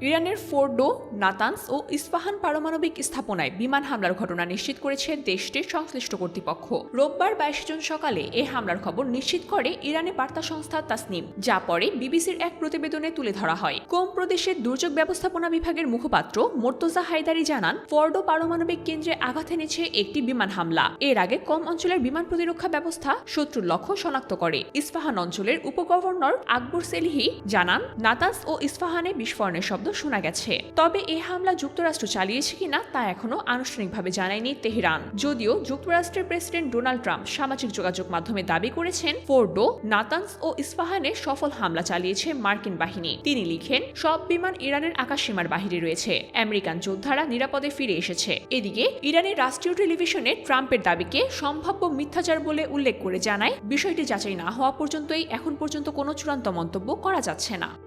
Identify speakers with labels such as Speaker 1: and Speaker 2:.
Speaker 1: ইরানের Fordow Natanz ও ইস্পাহান পারমাণবিক স্থাপনায় বিমান হামলার ঘটনা নিশ্চিত করেছে দেশটির সংশ্লিষ্ট কর্তৃপক্ষ। রোববার বাইশ জুন সকালে এ হামলার খবর নিশ্চিত করে ইরানি বার্তা সংস্থা তাসনিম, যা পরে বিবিসির এক প্রতিবেদনে তুলে ধরা হয়। কোম প্রদেশের দুর্যোগ ব্যবস্থাপনা বিভাগের মুখপাত্র মোর্তজা হায়দারি জানান ফোর্ডো পারমাণবিক কেন্দ্রে আঘাত এনেছে একটি বিমান হামলা। এর আগে কম অঞ্চলের বিমান প্রতিরক্ষা ব্যবস্থা শত্রুর লক্ষ্য শনাক্ত করে। ইস্পাহান অঞ্চলের উপগভর্নর আকবর সেলিহি জানান নাতাস ও ইস্পাহানে বিস্ফোরণের শব্দ শোনা গেছে। তবে এই হামলা যুক্তরাষ্ট্র চালিয়েছে কিনা তা এখনও আনুষ্ঠানিকভাবে জানায়নি তেহরান। যদিও যুক্তরাষ্ট্রের প্রেসিডেন্ট ডোনাল্ড ট্রাম্প সামাজিক যোগাযোগ মাধ্যমে দাবি করেছেন, ফোর্ডো, নাতানস ও ইস্পাহানে সফল হামলা চালিয়েছে মার্কিন বাহিনী। তিনি লিখেন, সব বিমান ইরানের আকাশসীমার বাহিরে রয়েছে। আমেরিকান যোদ্ধারা নিরাপদে ফিরে এসেছে। এদিকে, ইরানের রাষ্ট্রীয় টেলিভিশনে ট্রাম্পের দাবিকে সম্ভাব্য মিথ্যাচার বলে উল্লেখ করে জানায়, বিষয়টি যাচাই না হওয়া পর্যন্তই এখন পর্যন্ত কোনো চূড়ান্ত মন্তব্য করা যাচ্ছে না।